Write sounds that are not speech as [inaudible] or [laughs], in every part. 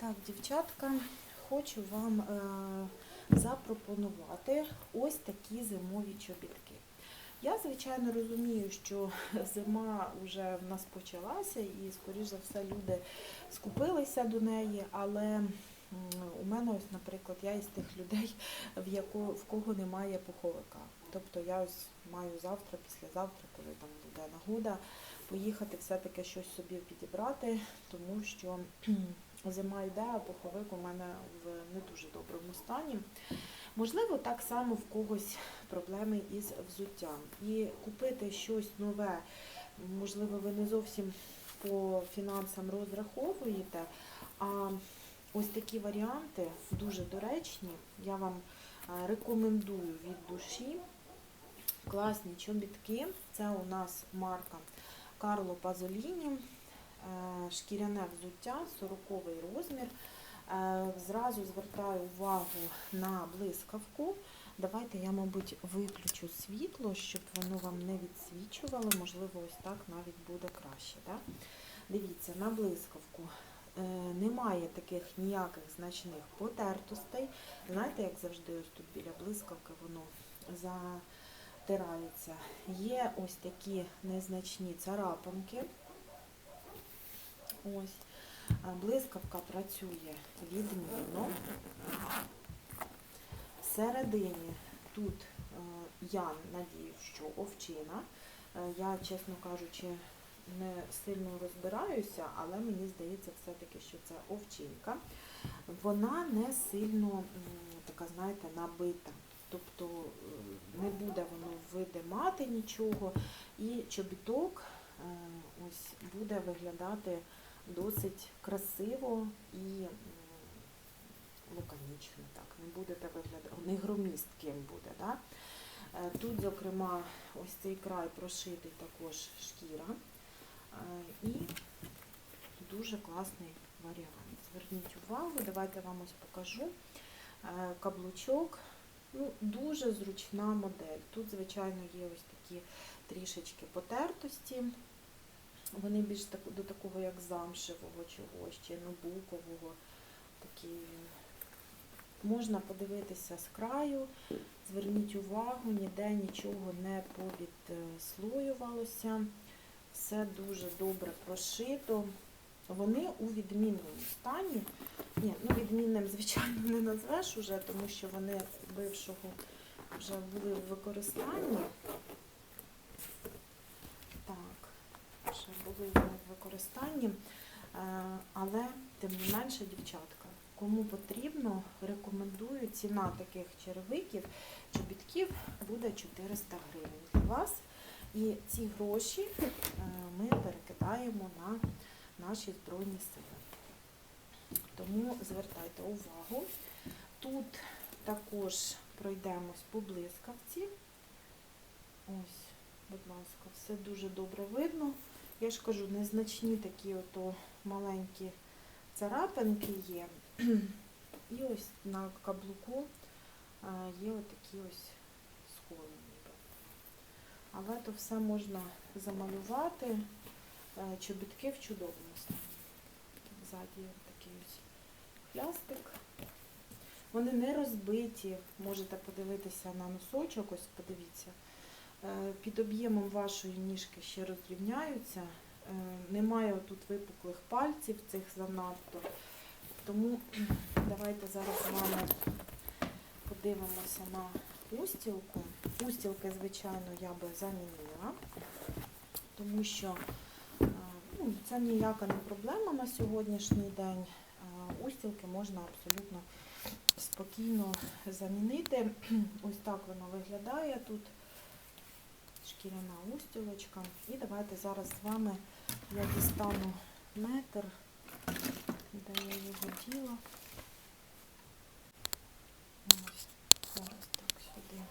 Так, дівчатка, хочу вам е, запропонувати ось такі зимові чобітки. Я, звичайно, розумію, що [laughs] зима вже в нас почалася і, скоріш за все, люди скупилися до неї, але у мене ось, наприклад, я із тих людей, в, яко, в кого немає пуховика. Тобто я ось маю завтра, післязавтра, коли там буде нагода, поїхати все-таки щось собі підібрати, тому що [clears throat] зима йде, а пуховик у мене в не дуже доброму стані. Можливо, так само в когось проблеми із взуттям. І купити щось нове, можливо, ви не зовсім по фінансам розраховуєте, а ось такі варіанти дуже доречні. Я вам е, рекомендую від душі. Класні чобітки. Це у нас марка Карло Пазоліні, шкіряне взуття, 40 розмір. Е, Зразу звертаю увагу на блискавку. Давайте я, мабуть, виключу світло, щоб воно вам не відсвічувало. Можливо, ось так навіть буде краще. Да? Дивіться, на блискавку е, немає таких ніяких значних потертостей. Знаєте, як завжди, ось тут біля блискавки воно затирається. Є ось такі незначні царапинки. Ось. Блискавка працює відмінно. Всередині тут е, я надію, що овчина. Е, Я, чесно кажучи, не сильно розбираюся, але мені здається все-таки, що це овчинка. Вона не сильно така, знаєте, набита. Тобто е, не буде воно видимати нічого, і чобіток ось буде виглядати досить красиво і лаконічно. Так, не будете виглядати, не громістким буде. Да? Е, Тут, зокрема, ось цей край прошитий також шкіра. Е, І дуже класний варіант. Зверніть увагу, давайте вам ось покажу. Е, Каблучок, ну, дуже зручна модель. Тут, звичайно, є ось такі трішечки потертості. Вони більш до такого, як замшевого чогось, чи нобукового. Такі. Можна подивитися з краю, зверніть увагу, ніде нічого не повідслоювалося. Все дуже добре прошито. Вони у відмінному стані. Ні, ну відмінним, звичайно, не назвеш уже, тому що вони бившого вже були в використанні. Так, вже були в використанні. Е, Але, тим не менше, дівчатка, кому потрібно, рекомендую ціна таких черевиків, чобітків буде 400 гривень для вас. І ці гроші е, ми перекидаємо на наші Збройні Сили. Тому звертайте увагу. Тут також пройдемось по блискавці. Ось, будь ласка, все дуже добре видно. Я ж кажу, незначні такі ото маленькі царапинки є. І ось на каблуку е, є отакі ось сколи ніби. Але то все можна замалювати. Е, Чобітки в чудовому стані. Ззаді такий ось плястик. Вони не розбиті. Можете подивитися на носочок, ось подивіться. Е, Під об'ємом вашої ніжки ще розрівняються. Е, Немає тут випуклих пальців цих занадто. Тому давайте зараз з вами подивимося на устілку. Устілки, звичайно, я би замінила, тому що е, ну, це ніяка не проблема на сьогоднішній день. Устілки можна абсолютно спокійно замінити. Ось так воно виглядає тут. Шкіряна устілочка. І давайте зараз з вами я дістану метр, де я його діла. Ось, зараз так сюди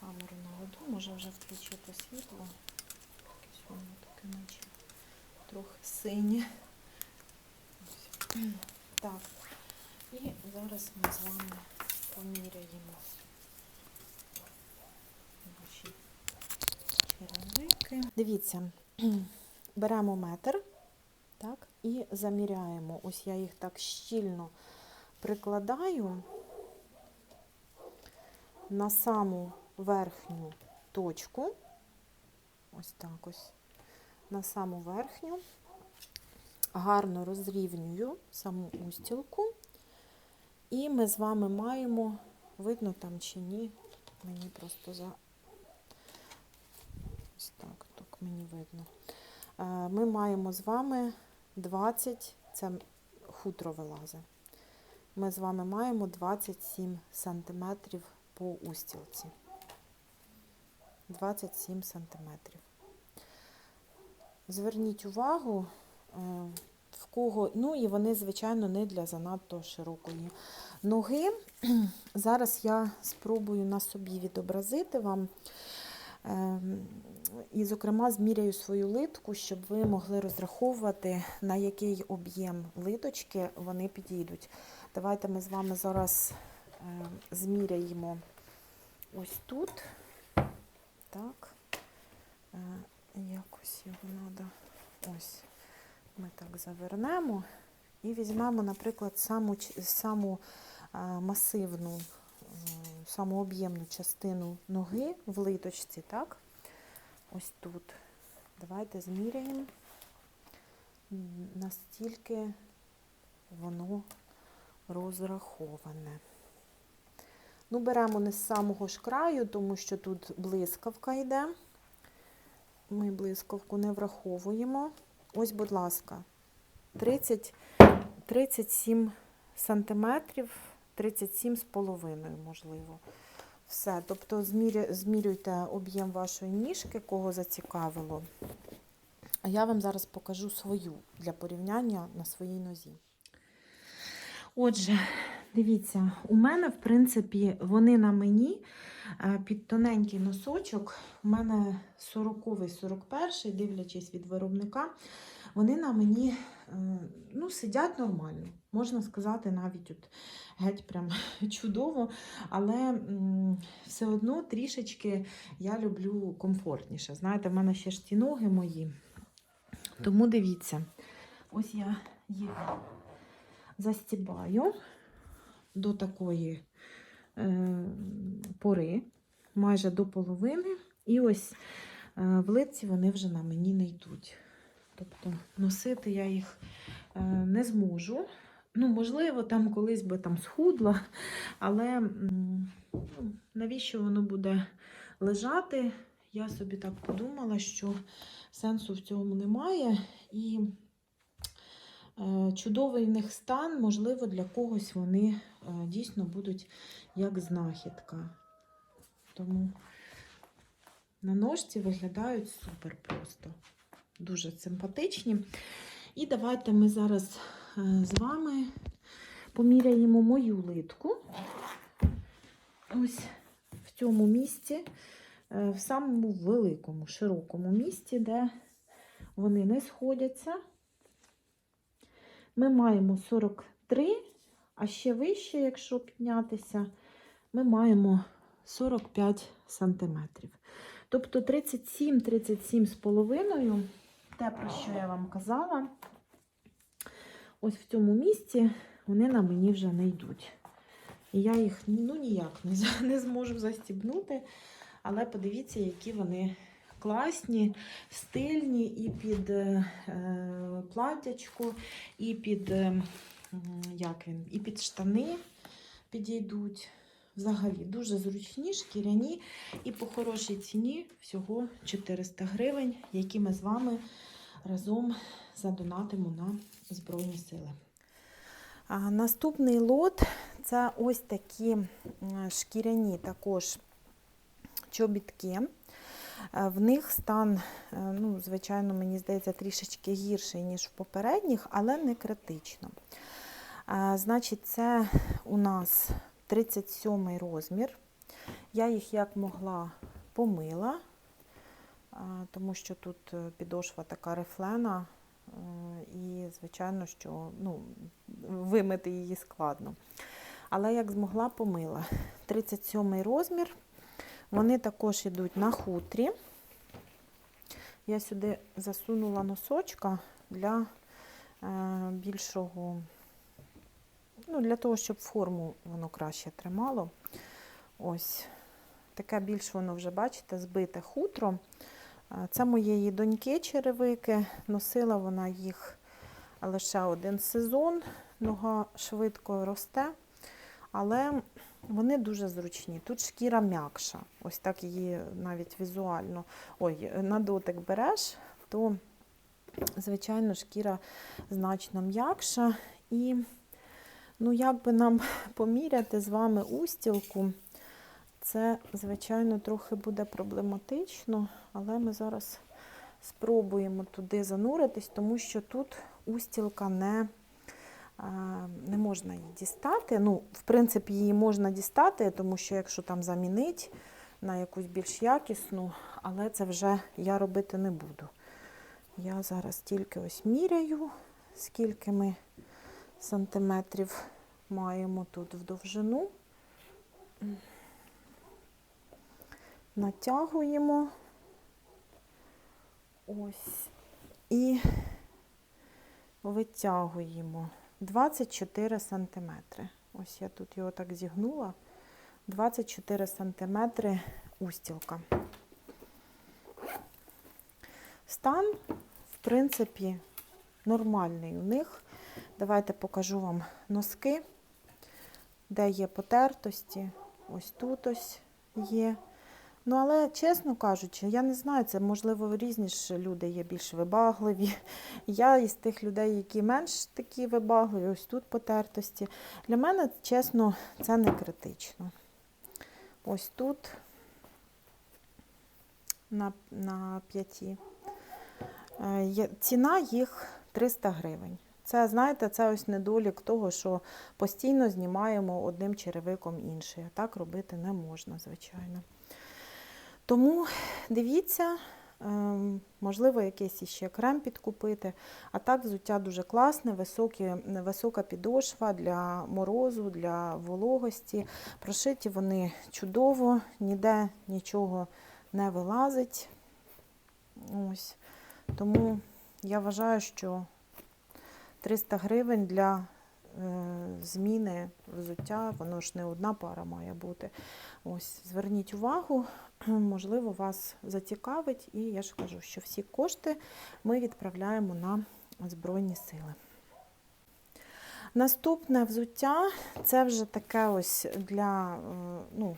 камеру наведу, може вже включити світло. Якесь таке наче трохи синє. Так. І зараз ми з вами поміряємо наші черевики. Дивіться, беремо метр Так, і заміряємо. Ось я їх так щільно прикладаю на саму верхню точку. Ось так ось. На саму верхню. Гарно розрівнюю саму устілку. І ми з вами маємо, видно там чи ні, мені просто за ось так мені видно. Е, Ми маємо з вами 20, це хутро вилазить. Ми з вами маємо 27 сантиметрів по устілці. 27 сантиметрів. Зверніть увагу, е, в кого, ну і вони, звичайно, не для занадто широкої ноги. [clears throat] Зараз я спробую на собі відобразити вам. І, зокрема, зміряю свою литку, щоб ви могли розраховувати, на який об'єм литочки вони підійдуть. Давайте ми з вами зараз е, зміряємо ось тут. Так, Е, якось його треба. Ось ми так завернемо і візьмемо, наприклад, саму, саму е, масивну, саму об'ємну частину ноги в литочці, так? Ось тут. Давайте зміряємо, настільки воно розраховане. Ну, беремо не з самого ж краю, тому що тут блискавка йде. Ми блискавку не враховуємо. Ось, будь ласка, 30, 37 сантиметрів, 37 з половиною, можливо. Все. Тобто змірюйте об'єм вашої ніжки, кого зацікавило. А я вам зараз покажу свою для порівняння на своїй нозі. Отже, дивіться, у мене, в принципі, вони на мені е, під тоненький носочок. У мене 40-й, 41 дивлячись від виробника, вони на мені ну, сидять нормально. Можна сказати, навіть от геть прям [laughs] чудово, але все одно трішечки я люблю комфортніше. Знаєте, в мене ще ж ті ноги мої. Тому дивіться, ось я їх застібаю до такої е, пори, майже до половини. І ось е, в лиці вони вже на мені не йдуть. Тобто носити я їх е, не зможу. Ну, можливо, там колись би там схудла, але ну, навіщо воно буде лежати? Я собі так подумала, що сенсу в цьому немає. І е, чудовий в них стан, можливо, для когось вони е, дійсно будуть як знахідка. Тому на ножці виглядають супер просто. Дуже симпатичні. І давайте ми зараз е, з вами поміряємо мою литку. Ось в цьому місці, е, в самому великому, широкому місці, де вони не сходяться. Ми маємо 43, а ще вище, якщо піднятися, ми маємо 45 сантиметрів. Тобто 37-37 з половиною, те, про що я вам казала, ось в цьому місці вони на мені вже не йдуть. І я їх ну, ніяк не, зможу застібнути. Але подивіться, які вони класні, стильні і під е, е, і під, е, як він, і під штани підійдуть. Взагалі дуже зручні, шкіряні і по хорошій ціні всього 400 гривень, які ми з вами разом задонатимо на Збройні Сили. А, наступний лот це ось такі шкіряні також чобітки. Е, В них стан, е, ну, звичайно, мені здається, трішечки гірший, ніж в попередніх, але не критично. А, Значить, це у нас 37 розмір. Я їх як могла помила, тому що тут е, підошва така рифлена, е, і, звичайно, що ну, вимити її складно. Але як змогла, помила. 37 розмір. Вони також йдуть на хутрі. Я сюди засунула носочка для е, більшого, ну, для того, щоб форму воно краще тримало. Ось таке більш воно вже, бачите, збите хутро. Е, Це моєї доньки черевики. Носила вона їх лише один сезон. Нога швидко росте, але вони дуже зручні. Тут шкіра м'якша. Ось так її навіть візуально. Ой, на дотик береш, то, звичайно, шкіра значно м'якша. І, ну, як би нам [laughs] поміряти з вами устілку, це, звичайно, трохи буде проблематично, але ми зараз спробуємо туди зануритись, тому що тут устілка не, не можна її дістати. Ну, в принципі, її можна дістати, тому що якщо там замінить на якусь більш якісну, але це вже я робити не буду. Я зараз тільки ось міряю, скільки ми сантиметрів маємо тут в довжину. Натягуємо. Ось. І витягуємо 24 сантиметри. Ось я тут його так зігнула. 24 сантиметри устілка. Стан, в принципі, нормальний у них. Давайте покажу вам носки, де є потертості. Ось тут ось є. Ну, але, чесно кажучи, я не знаю, це можливо різні ж люди є більш вибагливі. Я із тих людей, які менш такі вибагливі, ось тут потертості. Для мене, чесно, це не критично. Ось тут на, на п'яті. Е, Ціна їх 300 гривень. Це, знаєте, це ось недолік того, що постійно знімаємо одним черевиком інший. Так робити не можна, звичайно. Тому дивіться, ем, можливо, якийсь іще крем підкупити. А так взуття дуже класне, високі, висока підошва для морозу, для вологості. Прошиті вони чудово, ніде нічого не вилазить. Ось. Тому я вважаю, що 300 гривень для е, зміни взуття, воно ж не одна пара має бути. Ось, зверніть увагу, [clears throat] можливо, вас зацікавить, і я ж кажу, що всі кошти ми відправляємо на Збройні Сили. Наступне взуття це вже таке ось для, е, ну,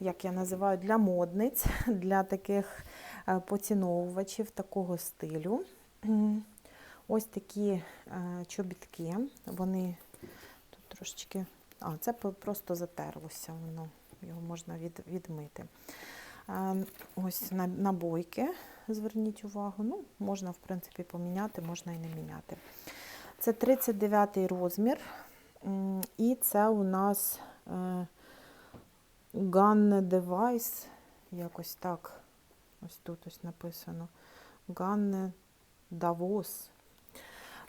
як я називаю, для модниць, [laughs] для таких е, поціновувачів такого стилю. Ось такі е, чобітки, вони тут трошечки, а, це просто затерлося, воно, його можна від, відмити. Е, Ось на- набойки, зверніть увагу. Ну, можна, в принципі, поміняти, можна і не міняти. Це 39 розмір. І це у нас е, Gunne Device. Якось так. Ось тут ось написано. Gunne Davos.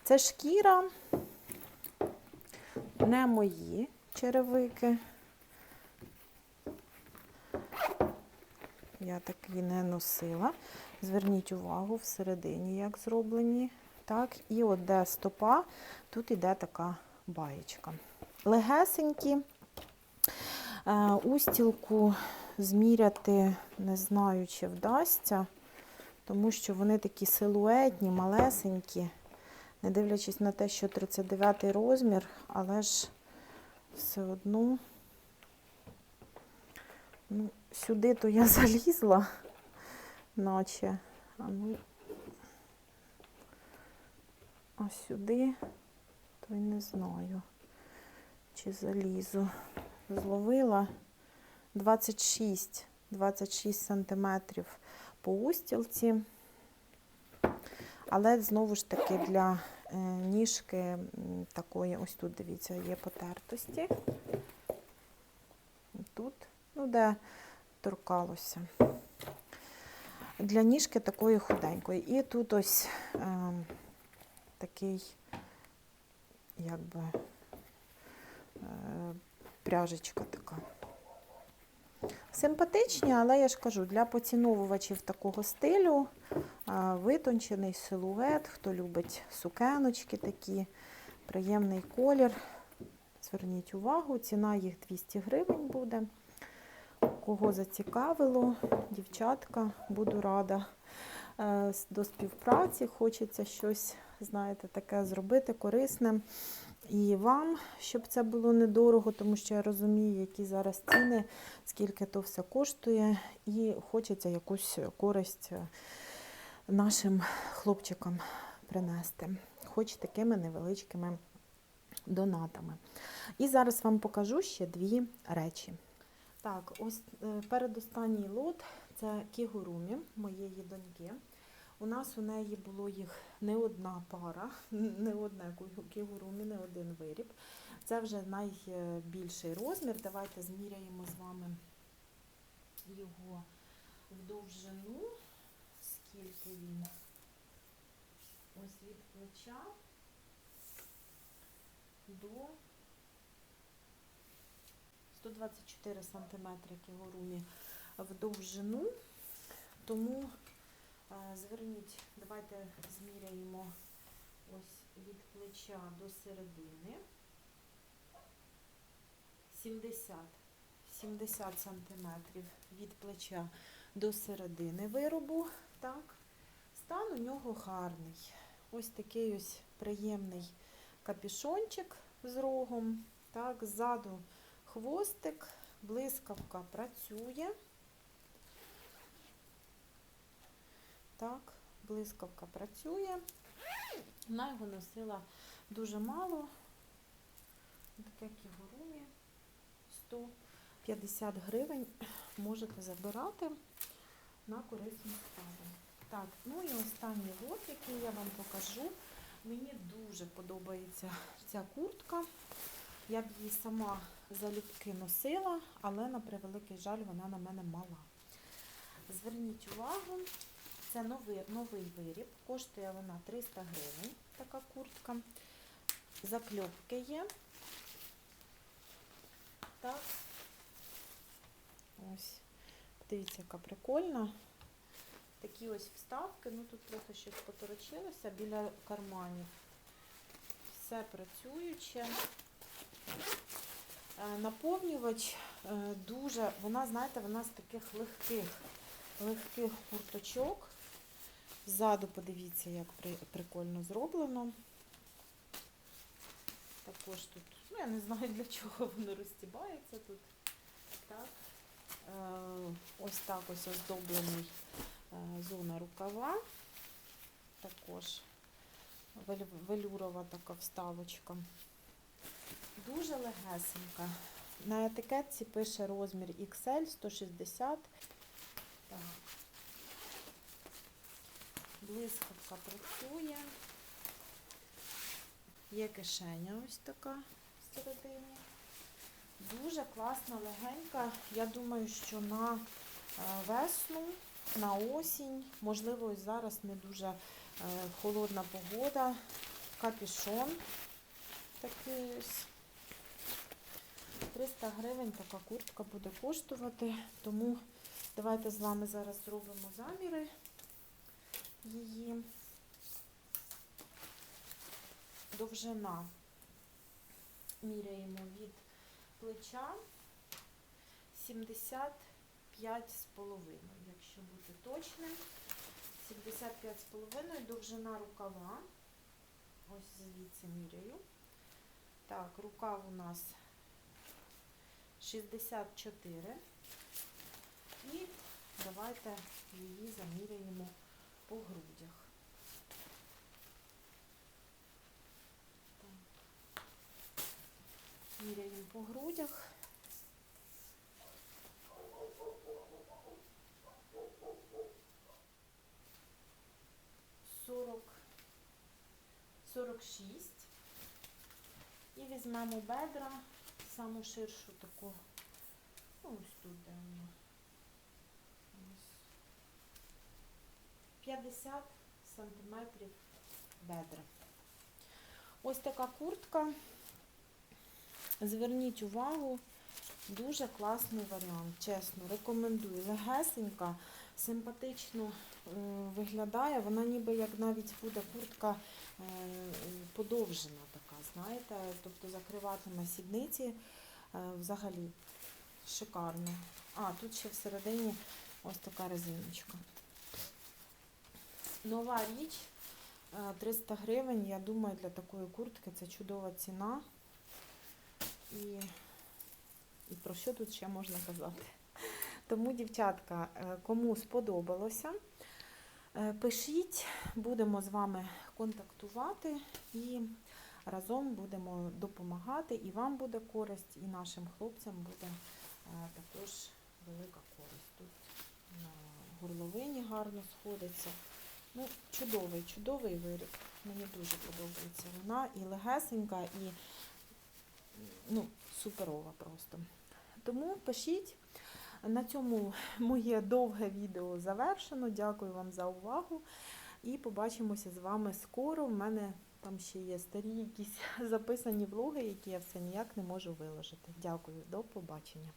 Це шкіра. Не мої черевики. Я такі не носила. Зверніть увагу всередині, як зроблені. Так, і от де стопа, тут іде така баєчка. Легесенькі. Е, Устілку зміряти не знаю, чи вдасться, тому що вони такі силуетні, малесенькі, не дивлячись на те, що 39 розмір, але ж все одно ну, сюди то я [laughs] залізла, наче. А, ну, а сюди, то й не знаю, чи залізу. Зловила 26, 26 сантиметрів по устілці. Але знову ж таки для ніжки такої, ось тут, дивіться, є потертості. Тут, ну, де торкалося. Для ніжки такої худенької. І тут ось е, такий, якби, е, пряжечка така. Симпатичні, але я ж кажу, для поціновувачів такого стилю, витончений силует, хто любить сукеночки такі, приємний колір. Зверніть увагу, ціна їх 200 гривень буде. Кого зацікавило, дівчатка, буду рада до співпраці. Хочеться щось, знаєте, таке зробити корисне. І вам, щоб це було недорого, тому що я розумію, які зараз ціни, скільки то все коштує, і хочеться якусь користь е, нашим хлопчикам принести, хоч такими невеличкими донатами. І зараз вам покажу ще дві речі. Так, ось е, передостанній лот це кігурумі моєї доньки. У нас у неї було їх не одна пара, [laughs] не одне кігурумі, не один виріб. Це вже найбільший розмір. Давайте зміряємо з вами його в довжину, скільки він ось від плеча до 124 см кігурумі в довжину. Тому е, зверніть, давайте зміряємо ось від плеча до середини. 70, 70 сантиметрів від плеча до середини виробу. Так. Стан у нього гарний. Ось такий ось приємний капюшончик з рогом. Так, ззаду хвостик, блискавка працює. Так, блискавка працює. Вона його носила дуже мало. Таке кігурумі 150 гривень можете забирати на корисну справу. Так, ну і останній лот, який я вам покажу. Мені дуже подобається ця куртка. Я б її сама залюбки носила, але на превеликий жаль вона на мене мала. Зверніть увагу, це новий, новий виріб, коштує вона 300 гривень, така куртка. Закльопки є. Так. Ось. Подивіться, яка прикольна. Такі ось вставки, ну тут трохи щось поторочилося біля карманів. Все працююче. Е, Наповнювач е, дуже, вона, знаєте, вона з таких легких, легких курточок. Ззаду подивіться, як при- прикольно зроблено. Також тут, ну я не знаю для чого воно розтібається тут. Так. Е, Ось так ось оздоблений е, зона рукава. Також велюрова така вставочка. Дуже легесенька. На етикетці пише розмір XL 160. Так. Блискавка працює. Є кишеня ось така всередині. Дуже класна, легенька. Я думаю, що на е, весну, на осінь, можливо, ось зараз не дуже е, холодна погода. Капюшон такий ось. 300 гривень така куртка буде коштувати. Тому давайте з вами зараз зробимо заміри її. Довжина міряємо від плеча 75 з половиною, якщо бути точним. 75 з половиною, довжина рукава. Ось звідси міряю. Так, рукав у нас 64. І давайте її заміряємо по грудях. Міряємо по грудях. Сорок, сорок шість. І візьмемо бедра, саму ширшу таку, ну, ось тут де вона. Ось. 50 сантиметрів бедра. Ось така куртка. Зверніть увагу, дуже класний варіант, чесно, рекомендую. Легесенька, симпатично е, виглядає. Вона ніби як навіть буде куртка е, подовжена така, знаєте, тобто закриватиме сідниці е, взагалі шикарно. А, тут ще всередині ось така резиночка. Нова річ. е, 300 гривень, я думаю, для такої куртки це чудова ціна. І, і про що тут ще можна казати? Тому, дівчатка, е, кому сподобалося, е, пишіть, будемо з вами контактувати і разом будемо допомагати. І вам буде користь, і нашим хлопцям буде е, також велика користь. Тут на горловині гарно сходиться. Ну, чудовий, чудовий виріб. Мені дуже подобається вона і легесенька, і ну, суперова просто. Тому пишіть. На цьому моє довге відео завершено. Дякую вам за увагу. І побачимося з вами скоро. У мене там ще є старі якісь [laughs] записані влоги, які я все ніяк не можу виложити. Дякую, до побачення.